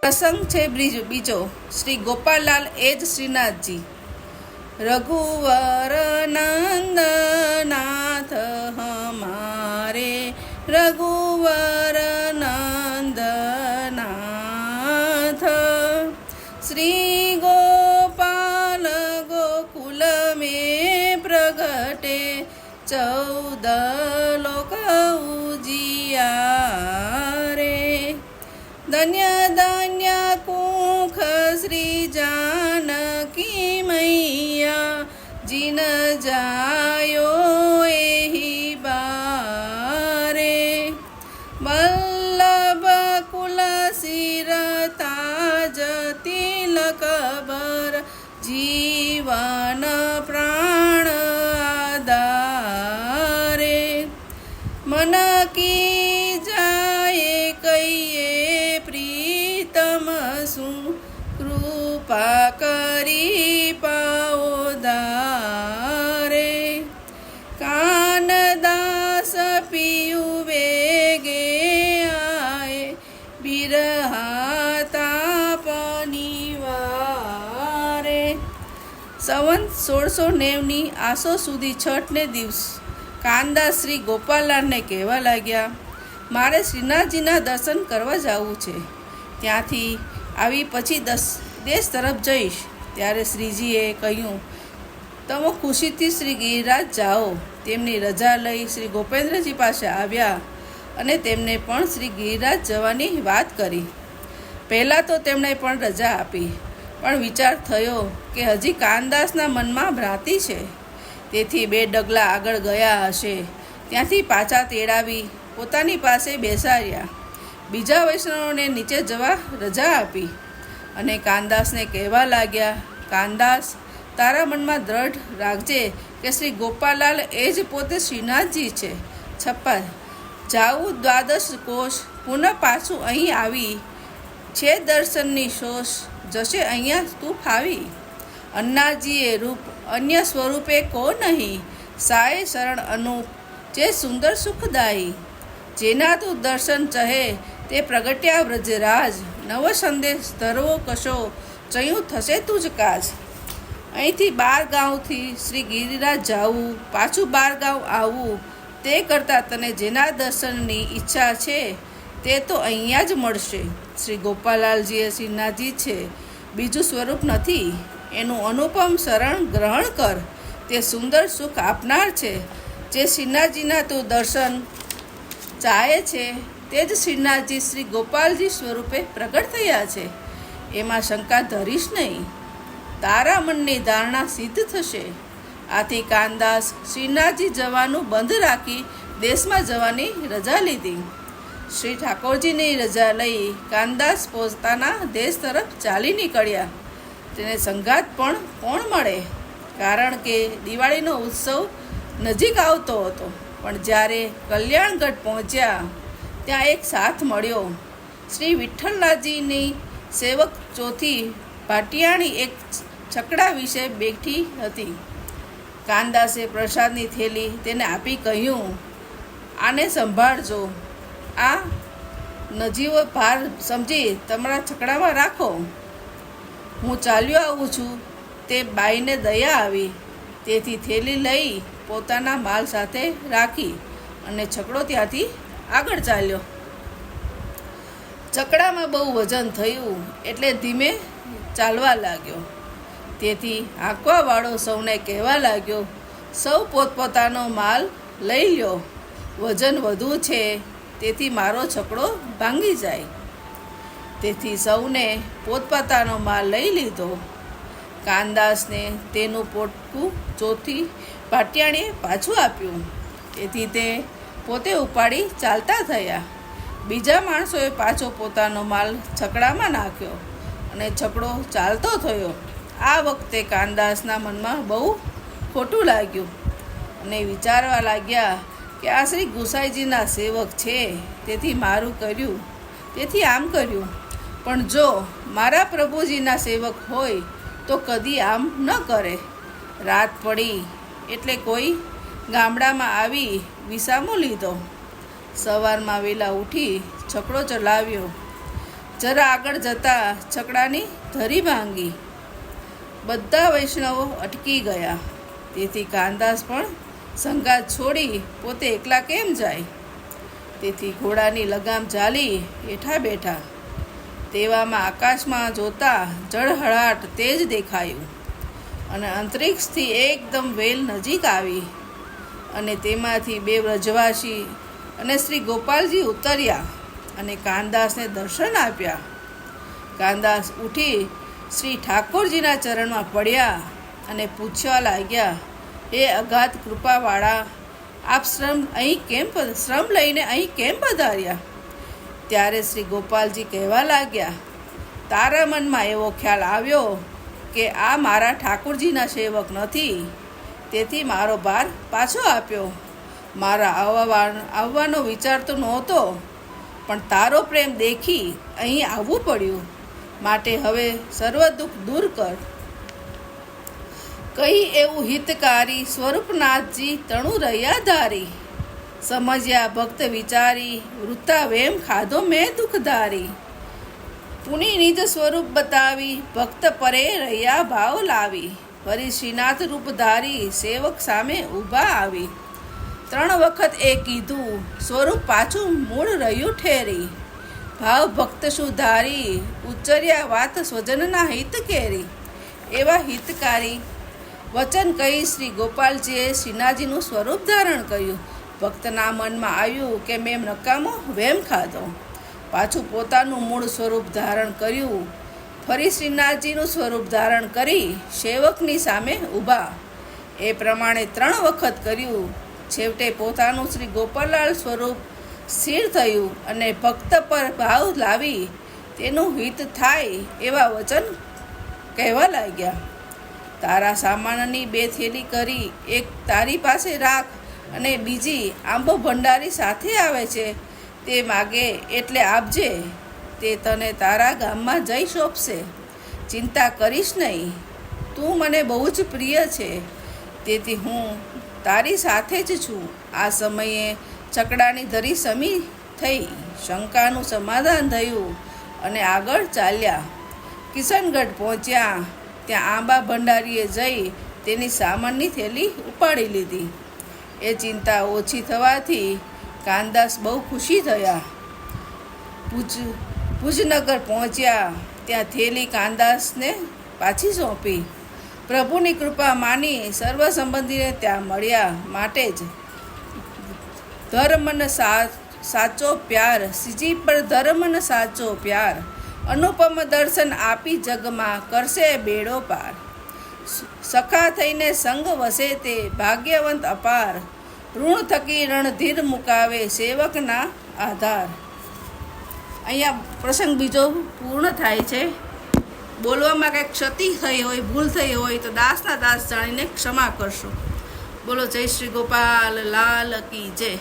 પ્રસંગ છે બીજો બીજો. શ્રી ગોપાલલાલ એ જ શ્રીનાથજી. રઘુવર નંદનાથ હમારે. રઘુવર નંદનાથ શ્રી ગોપાલ ગોકુલ મે પ્રગટે. ચૌદ લોક ઉજિયારે ધન્ય ધન્ય કુખ શ્રી જાનકી મૈયા જીન જાયો એહી બારે વલ્લભ કુલ શિરતા તાજ તિલક બર જીવન પ્રાણ આધારે મન કી સંવંત સોળસો નેવની આસો સુધી છઠને દિવસ. કાનદાસ શ્રી ગોપાલલાલને કહેવા લાગ્યા, મારે શ્રીનાથજીના દર્શન કરવા જવું છે. ત્યાંથી આવી પછી દસ, દેશ તરફ જઈશ. ત્યારે શ્રીજીએ કહ્યું, તમે ખુશીથી શ્રી ગિરિરાજ જાઓ. તેમની રજા લઈ શ્રી ગોપેન્દ્રજી પાસે આવ્યા અને તેમને પણ શ્રી ગિરિરાજ જવાની વાત કરી. પહેલાં તો તેમણે પણ રજા આપી. પણ વિચાર થયો કે હજી કાનદાસના મનમાં ભ્રાતિ છે. તેથી બે ડગલા આગળ ગયા હશે. ત્યાંથી પાછા તેડાવી પોતાની પાસે બેસાડ્યા. બીજા વૈષ્ણવોને નીચે જવા રજા આપી. અને કાનદાસને કહેવા લાગ્યા, કાનદાસ, તારા મનમાં દ્રઢ રાખજે કે શ્રી ગોપાલાલ એ જ પોતે શ્રીનાથજી છે. છપ્પા જાવું દ્વાદશ કોષ પુનઃ પાછું અહીં આવી છે દર્શનની શોષ જશે અહીંયા તું ફાવી. અન્નાજીએ રૂપ અન્ય સ્વરૂપે કો નહીં સાય શરણ અનુપ જે સુંદર સુખદાયી. જેના તું દર્શન ચહે તે પ્રગટ્યા વ્રજરાજ, નવો સંદેશ ધરવો કશો, ચયું થશે તું જ કાજ. અહીંથી બાર ગાંવથી શ્રી ગિરિરાજ જાવું, પાછું બાર ગાંવ આવવું, તે કરતાં તને જેના દર્શનની ઈચ્છા છે તે તો અહીંયા જ મળશે. શ્રી ગોપાલાલજીએ શ્રીનાથજી છે, બીજું સ્વરૂપ નથી. એનું અનુપમ શરણ ગ્રહણ કર. તે સુંદર સુખ આપનાર છે. જે શ્રીનાથજીના તું દર્શન ચાહે છે, તે જ શ્રીનાથજી શ્રી ગોપાલજી સ્વરૂપે પ્રગટ થયા છે. એમાં શંકા ધરીશ નહીં. તારા મનની ધારણા સિદ્ધ થશે. આથી કાનદાસ શ્રીનાથજી જવાનું બંધ રાખી દેશમાં જવાની રજા લીધી. શ્રી ઠાકોરજીની રજા લઈ કાનદાસ પોતાના દેશ તરફ ચાલી નીકળ્યા. તેને સંગાત પણ કોણ મળે? કારણ કે દિવાળીનો ઉત્સવ નજીક આવતો હતો. પણ જ્યારે કલ્યાણગઢ પહોંચ્યા, ત્યાં એક સાથ મળ્યો. શ્રી વિઠ્ઠલલાજીની સેવક ચોથી ભાટિયાણી એક છકડા વિશે બેઠી હતી. કાનદાસે પ્રસાદની થેલી તેને આપી કહ્યું, આને સંભાળજો. આ નજીવો ભાર સમજી તમારા છકડામાં રાખો. હું ચાલ્યો આવું છું. તે બાઈને દયા આવી. તેથી થેલી લઈ પોતાના માલ સાથે રાખી અને છકડો ત્યાંથી આગળ ચાલ્યો. ચકડામાં બહુ વજન થયું એટલે ધીમે ચાલવા લાગ્યો. તેથી હાંકવાવાળો સૌને કહેવા લાગ્યો, સૌ પોતપોતાનો માલ લઈ લ્યો. વજન વધુ છે. તેથી મારો છકડો ભાંગી જાય. તેથી સૌને પોતપોતાનો માલ લઈ લીધો. કાનદાસને તેનું પોટકું ચોથી પાટિયાણીએ પાછું આપ્યું. તેથી તે પોતે ઉપાડી ચાલતા થયા. બીજા માણસોએ પાછો પોતાનો માલ છકડામાં નાખ્યો અને છકડો ચાલતો થયો. આ વખતે કાનદાસના મનમાં બહુ ખોટું લાગ્યું અને વિચારવા લાગ્યા કે આ શ્રી ગુસાઈજીના સેવક છે, તેથી મારું કર્યું, તેથી આમ કર્યું. પણ જો મારા પ્રભુજીના સેવક હોય, તો કદી આમ ન કરે. રાત પડી એટલે કોઈ ગામડામાં આવી વિસામો લીધો. સવારમાં વહેલા ઉઠી છકડો ચલાવ્યો. જરા આગળ જતા છકડાની ધરી ભાંગી. બધા વૈષ્ણવો અટકી ગયા. તેથી કાનદાસ પણ સંગાત છોડી પોતે એકલા કેમ જાય? તેથી ઘોડાની લગામ ચાલી હેઠા બેઠા. તેવામાં આકાશમાં જોતા જળહળાટ તેજ દેખાયું અને અંતરિક્ષથી એકદમ વેલ નજીક આવી. અને તેમાંથી બે વ્રજવાસી અને શ્રી ગોપાલજી ઉતર્યા અને કાનદાસને દર્શન આપ્યા. કાનદાસ ઉઠી શ્રી ઠાકોરજીના ચરણમાં પડ્યા અને પૂછવા લાગ્યા હે અગાધ કૃપાવાળા. આપ શ્રમ અહીં કેમ શ્રમ લઈને અહીં કેમ પધાર્યા? ત્યારે શ્રી ગોપાલજી કહેવા લાગ્યા, તારા મનમાં એવો ખ્યાલ આવ્યો કે આ મારા ઠાકોરજીના સેવક નથી. તેથી મારો ભાર પાછો આપ્યો. મારા આવવા, આવવાનો વિચાર તો નહોતો, પણ તારો પ્રેમ દેખી અહીં આવવું પડ્યું. માટે હવે સર્વ દુઃખ દૂર કર. કઈ એવું હિતકારી સ્વરૂપનાથજી તણુ રહ્યા ધારી. સમજ્યા ભક્ત વિચારી વૃતા વેમ ખાધો મેં દુઃખધારી પુની નિજ સ્વરૂપ બતાવી, ભક્ત પરે રહ્યા ભાવ લાવી. ફરી શ્રીનાથ રૂપ ધારી સેવક સામે ઊભા આવી. ત્રણ વખત એ કીધું, સ્વરૂપ પાછું મૂળ રહ્યું ઠેરી. ભાવ ભક્ત શું ધારી, ઉચ્ચર્યા વાત સ્વજનના હિત કેરી. એવા હિતકારી વચન કહી શ્રી ગોપાલજીએ શ્રીનાથજીનું સ્વરૂપ ધારણ કર્યું. ભક્તના મનમાં આવ્યું કે મેં નકામો વેમ ખાધો. પાછું પોતાનું મૂળ સ્વરૂપ ધારણ કર્યું. ફરી શ્રીનાથજીનું સ્વરૂપ ધારણ કરી સેવકની સામે ઊભા. એ પ્રમાણે ત્રણ વખત કર્યું. છેવટે પોતાનું શ્રી ગોપાલાલ સ્વરૂપ સ્થિર થયું અને ભક્ત પર ભાવ લાવી. તેનું હિત થાય એવા વચન કહેવા લાગ્યા. તારા સામાનની બે થેલી કરી, એક તારી પાસે રાખ અને બીજી આંબો ભંડારી સાથે આવે છે. તે માગે એટલે આપજે, તે તને તારા ગામમાં જઈ સોંપશે. ચિંતા કરીશ નહીં, તું મને બહુ જ પ્રિય છે. તેથી હું તારી સાથે જ છું. આ સમયે ચકડાની ધરી સમી થઈ, શંકાનું સમાધાન થયું અને આગળ ચાલ્યા. કિશનગઢ પહોંચ્યા. ત્યાં આંબા ભંડારીએ જઈ તેની સામાનની થેલી ઉપાડી લીધી. એ ચિંતા ઓછી થવાથી કાનદાસ બહુ ખુશી થયા. ભુજ ભુજનગર પહોંચ્યા, ત્યાં થેલી કાનદાસને પાછી સોંપી. પ્રભુની કૃપા માની સર્વ સંબંધીને ત્યાં મળ્યા માટે જ. ધર્મને સાચો પ્યાર સીજી પર ધર્મને સાચો પ્યાર. અનુપમ દર્શન આપી જગમાં કરશે બેડો પાર. સખા થઈને સંગ વસે તે ભાગ્યવંત અપાર. ઋણ થકી રણધીર મુકાવે સેવકના આધાર. અહીંયા પ્રસંગ બીજો પૂર્ણ થાય છે. બોલવામાં કંઈક ક્ષતિ થઈ હોય, ભૂલ થઈ હોય તો દાસના દાસ જાણીને ક્ષમા કરશો. બોલો જય શ્રી ગોપાલ, લાલ કી જય.